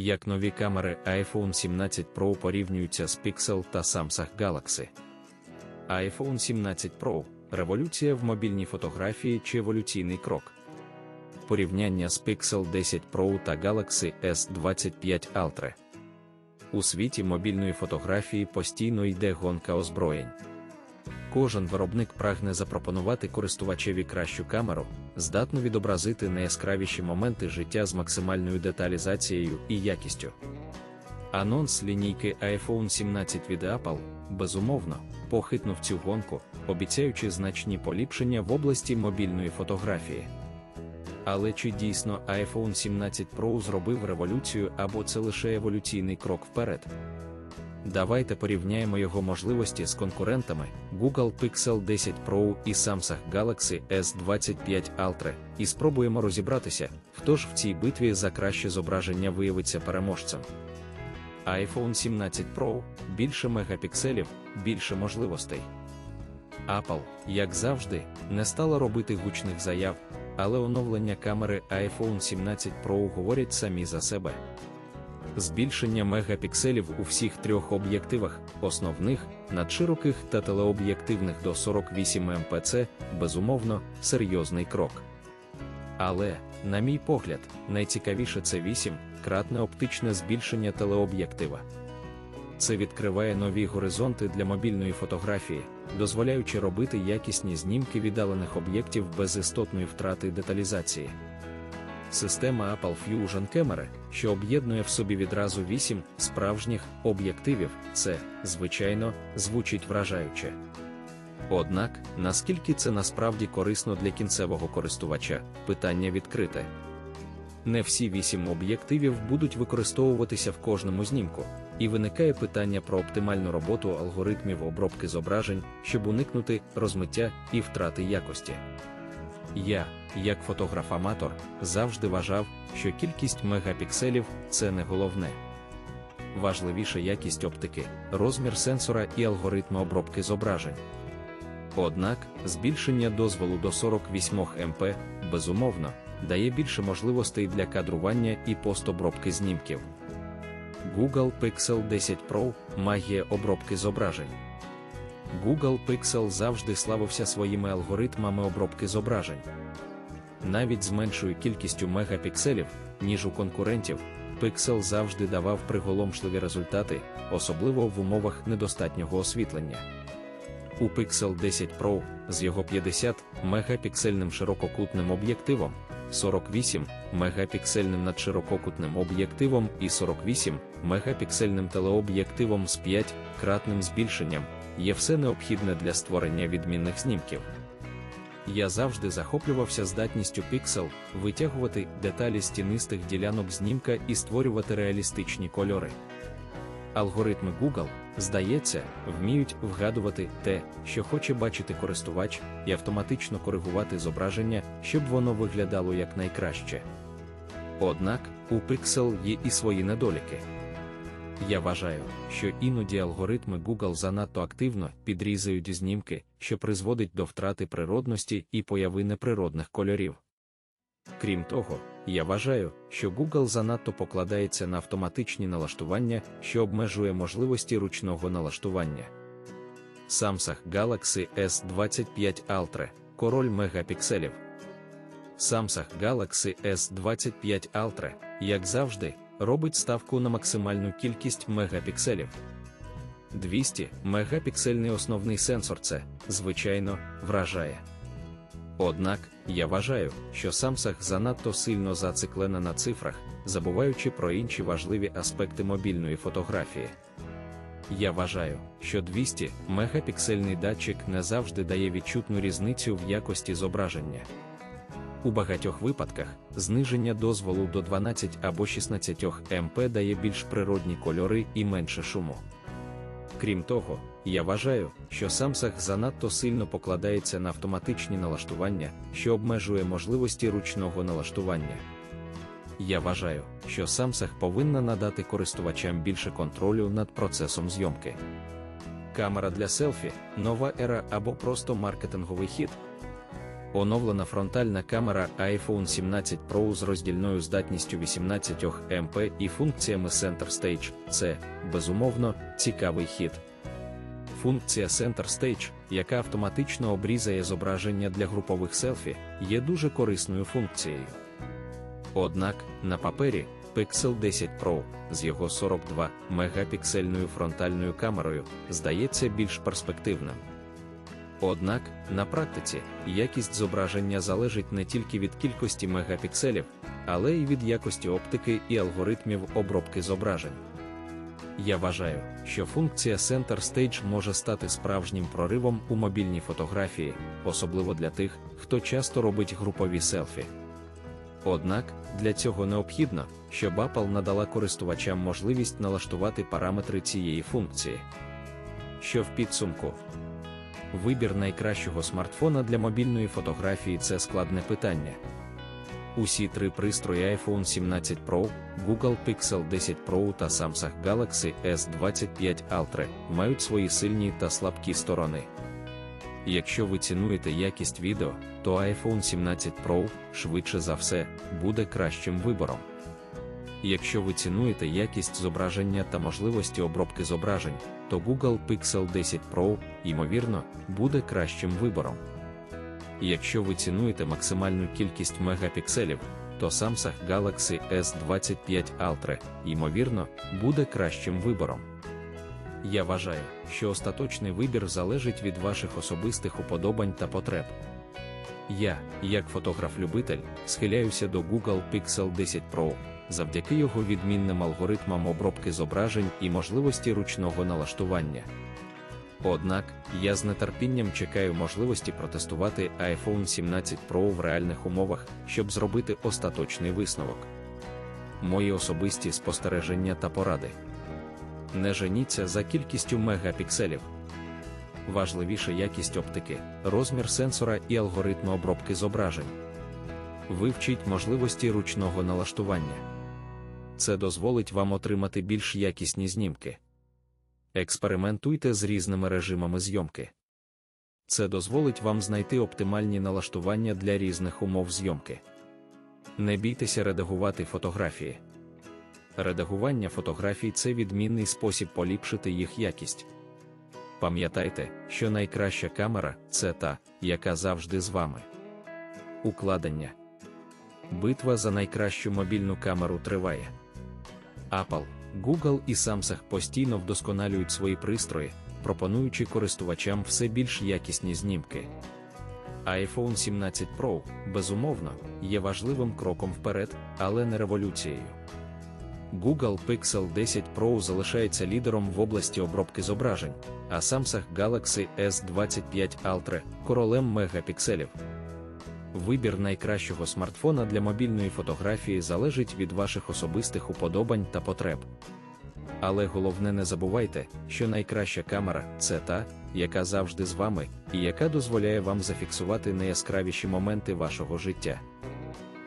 Як нові камери iPhone 17 Pro порівнюються з Pixel та Samsung Galaxy. iPhone 17 Pro революція в мобільній фотографії чи еволюційний крок. Порівняння з Pixel 10 Pro та Galaxy S25 Ultra. У світі мобільної фотографії постійно йде гонка озброєнь. Кожен виробник прагне запропонувати користувачеві кращу камеру, здатну відобразити найяскравіші моменти життя з максимальною деталізацією і якістю. Анонс лінійки iPhone 17 від Apple, безумовно, похитнув цю гонку, обіцяючи значні поліпшення в області мобільної фотографії. Але чи дійсно iPhone 17 Pro зробив революцію або це лише еволюційний крок вперед? Давайте порівняємо його можливості з конкурентами Google Pixel 10 Pro і Samsung Galaxy S25 Ultra і спробуємо розібратися, хто ж в цій битві за краще зображення виявиться переможцем. iPhone 17 Pro більше мегапікселів, більше можливостей. Apple, як завжди, не стала робити гучних заяв, але оновлення камери iPhone 17 Pro говорять самі за себе. Збільшення мегапікселів у всіх трьох об'єктивах, основних, надшироких та телеоб'єктивних до 48 МПЦ, безумовно, серйозний крок. Але, на мій погляд, найцікавіше це 8 кратне оптичне збільшення телеоб'єктива. Це відкриває нові горизонти для мобільної фотографії, дозволяючи робити якісні знімки віддалених об'єктів без істотної втрати деталізації. Система Apple Fusion Camera, що об'єднує в собі відразу 8 справжніх об'єктивів, це, звичайно, звучить вражаюче. Однак, наскільки це насправді корисно для кінцевого користувача, питання відкрите. Не всі 8 об'єктивів будуть використовуватися в кожному знімку, і виникає питання про оптимальну роботу алгоритмів обробки зображень, щоб уникнути розмиття і втрати якості. Я, як фотограф-аматор, завжди вважав, що кількість мегапікселів це не головне. Важливіша якість оптики, розмір сенсора і алгоритми обробки зображень. Однак, збільшення дозволу до 48 МП, безумовно, дає більше можливостей для кадрування і постобробки знімків. Google Pixel 10 Pro магія обробки зображень. Google Pixel завжди славився своїми алгоритмами обробки зображень. Навіть з меншою кількістю мегапікселів, ніж у конкурентів, Pixel завжди давав приголомшливі результати, особливо в умовах недостатнього освітлення. У Pixel 10 Pro з його 50 мегапіксельним ширококутним об'єктивом, 48 мегапіксельним надширококутним об'єктивом і 48 мегапіксельним телеоб'єктивом з 5-кратним збільшенням є все необхідне для створення відмінних знімків. Я завжди захоплювався здатністю Pixel витягувати деталі стінистих ділянок знімка і створювати реалістичні кольори. Алгоритми Google, здається, вміють вгадувати те, що хоче бачити користувач, і автоматично коригувати зображення, щоб воно виглядало якнайкраще. Однак, у Pixel є і свої недоліки. Я вважаю, що іноді алгоритми Google занадто активно підрізають знімки, що призводить до втрати природності і появи неприродних кольорів. Крім того, я вважаю, що Google занадто покладається на автоматичні налаштування, що обмежує можливості ручного налаштування. Samsung Galaxy S25 Ultra король мегапікселів. Самсах Galaxy S25 Ultra, як завжди, робить ставку на максимальну кількість мегапікселів. 200 мегапіксельний основний сенсор це, звичайно, вражає. Однак, я вважаю, що Samsung занадто сильно зациклена на цифрах, забуваючи про інші важливі аспекти мобільної фотографії. Я вважаю, що 200 мегапіксельний датчик не завжди дає відчутну різницю в якості зображення. У багатьох випадках зниження дозволу до 12 або 16 МП дає більш природні кольори і менше шуму. Крім того, я вважаю, що Samsung занадто сильно покладається на автоматичні налаштування, що обмежує можливості ручного налаштування. Я вважаю, що Samsung повинна надати користувачам більше контролю над процесом зйомки. Камера для селфі, нова ера або просто маркетинговий хід. Оновлена фронтальна камера iPhone 17 Pro з роздільною здатністю 18 МП і функціями Center Stage – це, безумовно, цікавий хід. Функція Center Stage, яка автоматично обрізає зображення для групових селфі, є дуже корисною функцією. Однак, на папері Pixel 10 Pro з його 42 мегапіксельною фронтальною камерою здається більш перспективним. Однак, на практиці, якість зображення залежить не тільки від кількості мегапікселів, але й від якості оптики і алгоритмів обробки зображень. Я вважаю, що функція Center Stage може стати справжнім проривом у мобільній фотографії, особливо для тих, хто часто робить групові селфі. Однак, для цього необхідно, щоб Apple надала користувачам можливість налаштувати параметри цієї функції. Що в підсумку? Вибір найкращого смартфона для мобільної фотографії це складне питання. Усі три пристрої iPhone 17 Pro, Google Pixel 10 Pro та Samsung Galaxy S25 Ultra мають свої сильні та слабкі сторони. Якщо ви цінуєте якість відео, то iPhone 17 Pro, швидше за все, буде кращим вибором. Якщо ви цінуєте якість зображення та можливості обробки зображень, то Google Pixel 10 Pro, ймовірно, буде кращим вибором. Якщо ви цінуєте максимальну кількість мегапікселів, то Samsung Galaxy S25 Ultra, ймовірно, буде кращим вибором. Я вважаю, що остаточний вибір залежить від ваших особистих уподобань та потреб. Я, як фотограф-любитель, схиляюся до Google Pixel 10 Pro завдяки його відмінним алгоритмам обробки зображень і можливості ручного налаштування. Однак, я з нетерпінням чекаю можливості протестувати iPhone 17 Pro в реальних умовах, щоб зробити остаточний висновок. Мої особисті спостереження та поради. Не женіться за кількістю мегапікселів. Важливіше якість оптики, розмір сенсора і алгоритми обробки зображень. Вивчіть можливості ручного налаштування. Це дозволить вам отримати більш якісні знімки. Експериментуйте з різними режимами зйомки. Це дозволить вам знайти оптимальні налаштування для різних умов зйомки. Не бійтеся редагувати фотографії. Редагування фотографій це відмінний спосіб поліпшити їх якість. Пам'ятайте, що найкраща камера це та, яка завжди з вами. Укладення. Битва за найкращу мобільну камеру триває. Apple, Google і Samsung постійно вдосконалюють свої пристрої, пропонуючи користувачам все більш якісні знімки. iPhone 17 Pro, безумовно, є важливим кроком вперед, але не революцією. Google Pixel 10 Pro залишається лідером в області обробки зображень, а Samsung Galaxy S25 Ultra королем мегапікселів. Вибір найкращого смартфона для мобільної фотографії залежить від ваших особистих уподобань та потреб. Але головне не забувайте, що найкраща камера це та, яка завжди з вами, і яка дозволяє вам зафіксувати найяскравіші моменти вашого життя.